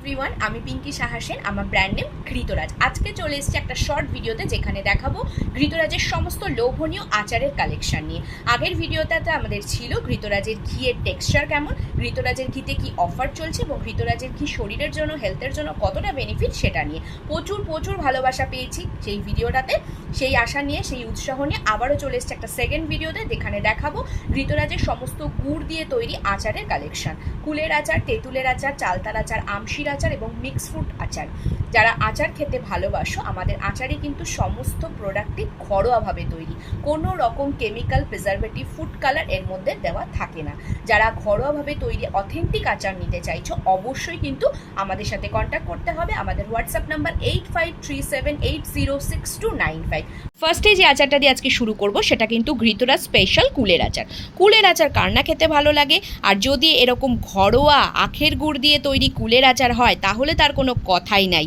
Everyone আমি পিঙ্কি সাহা সেন, আমার brand name ঘৃতরাজ। আজকে চলে এসেছি একটা শর্ট ভিডিওতে যেখানে দেখাবো ঘৃতরাজের সমস্ত লোভনীয় আচারের কালেকশন নিয়ে। আগের ভিডিওটাতে আমাদের ছিল ঘৃতরাজের ঘিয়ের টেক্সচার কেমন, ঘৃতরাজের ঘিতে কি অফার চলছে এবং ঘৃতরাজের ঘি শরীরের জন্য হেলথের জন্য কতটা বেনিফিট সেটা নিয়ে। প্রচুর প্রচুর ভালোবাসা পেয়েছি সেই ভিডিওটাতে সেই আশা নিয়ে, সেই উৎসাহ নিয়ে আবারও চলে এসেছে একটা সেকেন্ড ভিডিওতে যেখানে দেখাবো ঘৃতরাজের সমস্ত গুড় দিয়ে তৈরি আচারের কালেকশন কুলের আচার, তেঁতুলের আচার চালতার আচার, আমশির আচার এবং মিক্সড ফ্রুট আচার। যারা আচার খেতে ভালোবাসো, আমাদের আচারে কিন্তু সমস্ত প্রোডাক্টই ঘরোয়াভাবে তৈরি। কোনো রকম কেমিক্যাল প্রিজারভেটিভ ফুড কালারের মধ্যে দেওয়া থাকে না। যারা ঘরোয়াভাবে তৈরি অথেন্টিক আচার নিতে চাইছো, অবশ্যই কিন্তু আমাদের সাথে কন্ট্যাক্ট করতে হবে। আমাদের WhatsApp number eight five three seven eight zero six two nine five ফার্স্টে যে আচারটা দিয়ে আজকে শুরু করব, সেটা কিন্তু ঘৃতরা স্পেশাল কুলের আচার। কুলের আচার কার না খেতে ভালো লাগে? আর যদি এরকম ঘরোয়া আখের গুড় দিয়ে তৈরি কুলের আচার হয়, তাহলে তার কোনো কথাই নাই।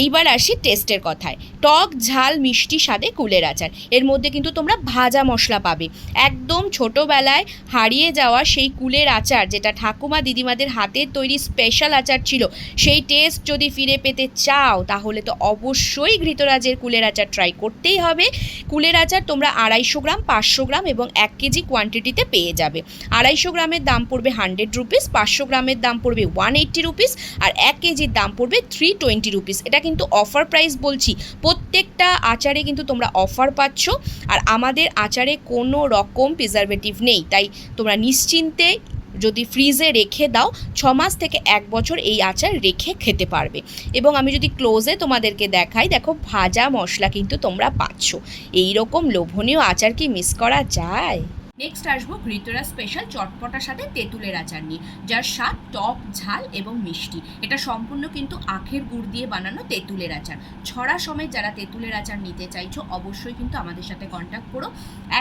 এইবার আসি টেস্টের কথায়। টক, ঝাল, মিষ্টি স্বাদে কুলের আচার। এর মধ্যে কিন্তু তোমরা ভাজা মশলা পাবে। একদম ছোটোবেলায় হারিয়ে যাওয়া সেই কুলের আচার, যেটা ঠাকুমা দিদিমাদের হাতের তৈরি স্পেশাল আচার ছিল, সেই টেস্ট যদি ফিরে পেতে চাও, তাহলে তো অবশ্যই ঘৃতরাজের কুলের আচার ট্রাই করতেই হবে। কুলের আচার তোমরা আড়াইশো গ্রাম, পাঁচশো গ্রাম এবং এক কেজি কোয়ান্টিটিতে পেয়ে যাবে। আড়াইশো গ্রামের দাম পড়বে হান্ড্রেড রুপিস পাঁচশো গ্রামের দাম পড়বে ওয়ান এইট্টি রুপিস আর এক কেজির দাম পড়বে থ্রি টোয়েন্টি রুপিস এটা কিন্তু অফার প্রাইস বলছি। প্রত্যেকটা আচারে কিন্তু তোমরা অফার পাচ্ছ। আর আমাদের আচারে কোনো রকম প্রিজারভেটিভ নেই। তাই তোমরা নিশ্চিন্তে যদি ফ্রিজে রেখে দাও, ছ মাস থেকে এক বছর এই আচার রেখে খেতে পারবে। এবং আমি যদি ক্লোজে তোমাদেরকে দেখাই, দেখো ভাজা মশলা কিন্তু তোমরা পাচ্ছ। এই রকম লোভনীয় আচার কি মিস করা যায়? নেক্সট আসব ঘৃতরা স্পেশাল চটপটার সাথে তেঁতুলের আচার নিয়ে, যার স্বাদ টক, ঝাল এবং মিষ্টি। এটা সম্পূর্ণ কিন্তু আখের গুড় দিয়ে বানানো তেঁতুলের আচার। ছড়া সমেত যারা তেঁতুলের আচার নিতে চাইছো, অবশ্যই কিন্তু আমাদের সাথে কন্ট্যাক্ট করো।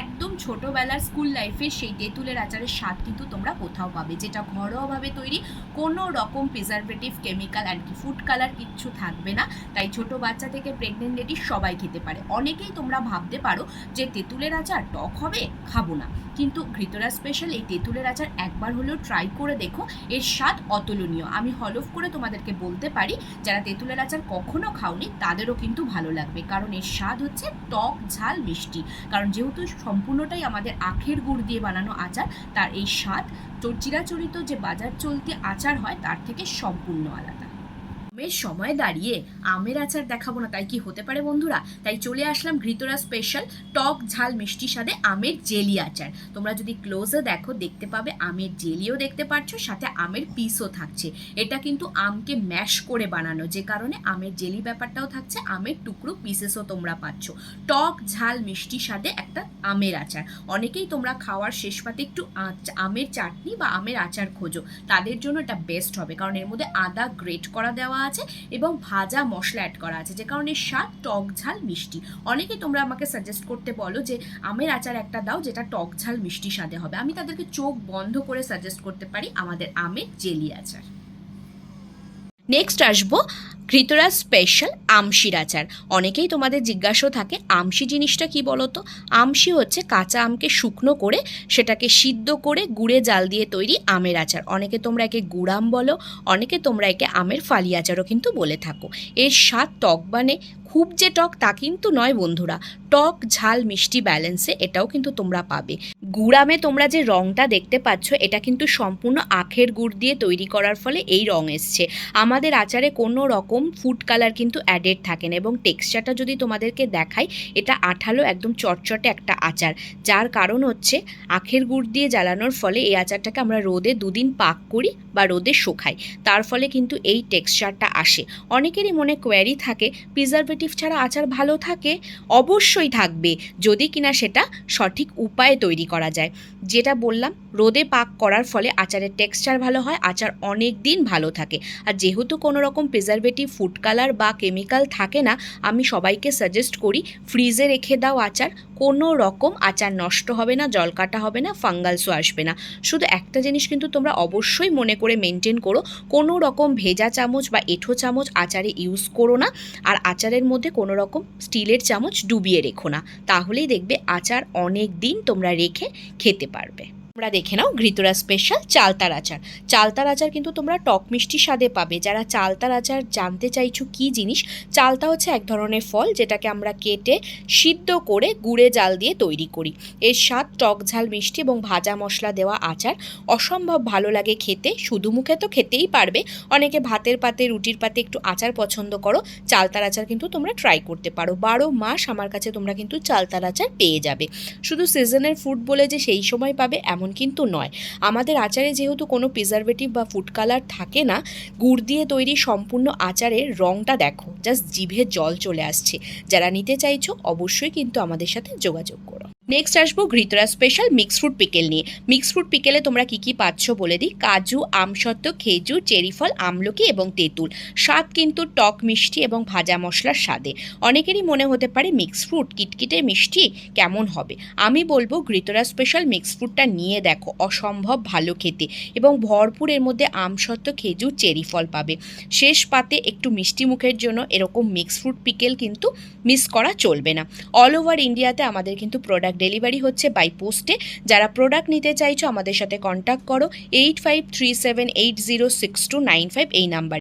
একদম ছোটোবেলার স্কুল লাইফে সেই তেঁতুলের আচারের স্বাদ কিন্তু তোমরা কোথাও পাবে। যেটা ঘরোয়াভাবে তৈরি, কোনো রকম প্রিজারভেটিভ কেমিক্যাল অ্যান্ড কি ফুড কালার কিচ্ছু থাকবে না। তাই ছোট বাচ্চা থেকে প্রেগনেন্ট লেডি সবাই খেতে পারে। অনেকেই তোমরা ভাবতে পারো যে তেঁতুলের আচার টক হবে, খাব না। কিন্তু ঘৃতরা স্পেশাল এই তেঁতুলের আচার একবার হলেও ট্রাই করে দেখো, এর স্বাদ অতুলনীয়। আমি হলফ করে তোমাদেরকে বলতে পারি, যারা তেঁতুলের আচার কখনো খাওনি, তাদেরও কিন্তু ভালো লাগবে। কারণ এর স্বাদ হচ্ছে টক, ঝাল, মিষ্টি। কারণ যেহেতু সম্পূর্ণটাই আমাদের আখের গুড় দিয়ে বানানো আচার, তার এই স্বাদ চোর চিরাচরিত যে বাজার চলতি আচার হয়, তার থেকে সম্পূর্ণ আলাদা। আমের সময় দাঁড়িয়ে আমের আচার দেখাবো না। তাই কি হতে পারে বন্ধুরা? তাই চলে আসলাম ঘৃতরা স্পেশাল টক ঝাল মিষ্টি স্বাদে আমের জেলি আচার। তোমরা যদি ক্লোজে দেখো, দেখতে পাবে আমের জেলিও দেখতে পাচ্ছ সাথে আমের পিসও থাকছে। এটা কিন্তু আমকে ম্যাশ করে বানানো, যে কারণে আমের জেলি ব্যাপারটাও থাকছে, আমের টুকরো পিসেসও তোমরা পাচ্ছ। টক ঝাল মিষ্টি স্বাদে একটা আমের আচার। অনেকেই তোমরা খাওয়ার শেষ পাতে একটু আমের চাটনি বা আমের আচার খোঁজো। তাদের জন্য এটা বেস্ট হবে, কারণ এর মধ্যে আদা গ্রেট করা দেওয়া আছে এবং ভাজা মশলা অ্যাড করা আছে, যে কারণে স্বাদ টক ঝাল মিষ্টি। অনেকে তোমরা আমাকে সাজেস্ট করতে বলো যে আমের আচার একটা দাও যেটা টক ঝাল মিষ্টি স্বাদে হবে। আমি তাদেরকে চোখ বন্ধ করে সাজেস্ট করতে পারি আমাদের আমের জেলি আচার। নেক্সট আসব ঘৃতরা স্পেশাল আমশির আচার অনেকেই তোমাদের জিজ্ঞাসা থাকে, আমশি জিনিসটা কি বলো তো আমশি হচ্ছে কাঁচা আমকে শুকনো করে সেটাকে সিদ্ধ করে গুড়ে জাল দিয়ে তৈরি আমের আচার। অনেকে তোমরা একে গুড়াম বলো, অনেকে তোমরা একে আমের ফালি আচারও কিন্তু বলে থাকো। এর স্বাদ টক মানে খুব যে টক তা কিন্তু নয় বন্ধুরা। টক, ঝাল, মিষ্টি ব্যালেন্সে এটাও কিন্তু তোমরা পাবে। গুড়ামে তোমরা যে রংটা দেখতে পাচ্ছ, এটা কিন্তু সম্পূর্ণ আখের গুড় দিয়ে তৈরি করার ফলে এই রং এসছে। আমাদের আচারে কোনো রকম ফুড কালার কিন্তু অ্যাডেড থাকে না এবং টেক্সচারটা যদি তোমাদেরকে দেখাই, এটা আঠালো একদম চটচটে একটা আচার। যার কারণ হচ্ছে, আখের গুড় দিয়ে জ্বালানোর ফলে এই আচারটাকে আমরা রোদে দুদিন পাক করি বা রোদে শুকাই। তার ফলে কিন্তু এই টেক্সচারটা আসে। অনেকেরই মনে কোয়ারি থাকে প্রিজারভেটিভ ছাড়া আচার ভালো থাকে, অবশ্যই থাকবে, যদি কিনা সেটা সঠিক উপায়ে তৈরি করা যায়। যেটা বললাম, রোদে পাক করার ফলে আচারের টেক্সচার ভালো হয়, আচার অনেক দিন ভালো থাকে। আর যেহেতু কোনো রকম প্রিজারভেটিভ ফুড কালার বা কেমিক্যাল থাকে না, আমি সবাইকে সাজেস্ট করি ফ্রিজে রেখে দাও আচার, কোনো রকম আচার নষ্ট হবে না, জল কাটা হবে না ফাঙ্গালসও আসবে না। শুধু একটা জিনিস কিন্তু তোমরা অবশ্যই মনে করে মেনটেন করো, কোনো রকম ভেজা চামচ বা এঁঠো চামচ আচারে ইউজ করো না। আর আচারের মধ্যে কোনো রকম স্টিলের চামচ ডুবিয়ে রেখো না। তাহলেই দেখবে আচার অনেক দিন তোমরা রেখে খেতে পারবে। তোমরা দেখে নাও ঘৃতরা স্পেশাল চালতার আচার। চালতার আচার কিন্তু তোমরা টক মিষ্টি স্বাদে পাবে। যারা চালতার আচার জানতে চাইছো কি জিনিস, চালতা হচ্ছে এক ধরনের ফল যেটাকে আমরা কেটে সিদ্ধ করে গুড়ে জাল দিয়ে তৈরি করি। এর স্বাদ টক ঝাল মিষ্টি এবং ভাজা মশলা দেওয়া আচার। অসম্ভব ভালো লাগে খেতে, শুধু মুখে তো খেতেই পারবে। অনেকে ভাতের পাতে, রুটির পাতে একটু আচার পছন্দ করো, চালতার আচার কিন্তু তোমরা ট্রাই করতে পারো। বারো মাস আমার কাছে তোমরা কিন্তু চালতার আচার পেয়ে যাবে। শুধু সিজনের ফুড বলে যে সেই সময় পাবে, এমন কিন্তু নয়। আমাদের আচারে যেহেতু কোনো প্রিজারভেটিভ বা ফুড কালার থাকে না, গুড় দিয়ে তৈরি সম্পূর্ণ আচারের রঙটা দেখো জাস্ট জিভে জল চলে আসছে। যারা নিতে চাইছো, অবশ্যই কিন্তু আমাদের সাথে যোগাযোগ করো। নেক্সট আসব ঘৃতরা স্পেশাল মিক্স ফ্রুট পিকেল নিয়ে। মিক্স ফ্রুট পিকেলে তোমরা কি কি পাচ্ছ বলে দিই? কাজু, আমসত্ত্ব, খেজুর, চেরি ফল, আমলকি এবং তেঁতুল। স্বাদ কিন্তু টক, মিষ্টি এবং ভাজা মশলার স্বাদে। অনেকেরই মনে হতে পারে মিক্স ফ্রুট কিটকিটে মিষ্টি কেমন হবে? আমি বলব ঘৃতরা স্পেশাল মিক্স ফ্রুটটা নিয়ে দেখো, অসম্ভব ভালো খেতে এবং ভরপুর এর মধ্যে আমসত্ত্ব, খেজুর, চেরি ফল পাবে। শেষ পাতে একটু মিষ্টি মুখের জন্য এরকম মিক্স ফ্রুট পিকেল কিন্তু মিস করা চলবে না। অল ওভার ইন্ডিয়াতে আমাদের কিন্তু প্রোডাক্ট ডেলিভারি হচ্ছে বাই পোস্টে। যারা প্রোডাক্ট নিতে চাইছো, আমাদের সাথে কন্ট্যাক্ট করো। Eight five three seven eight zero six two nine five এই নাম্বার।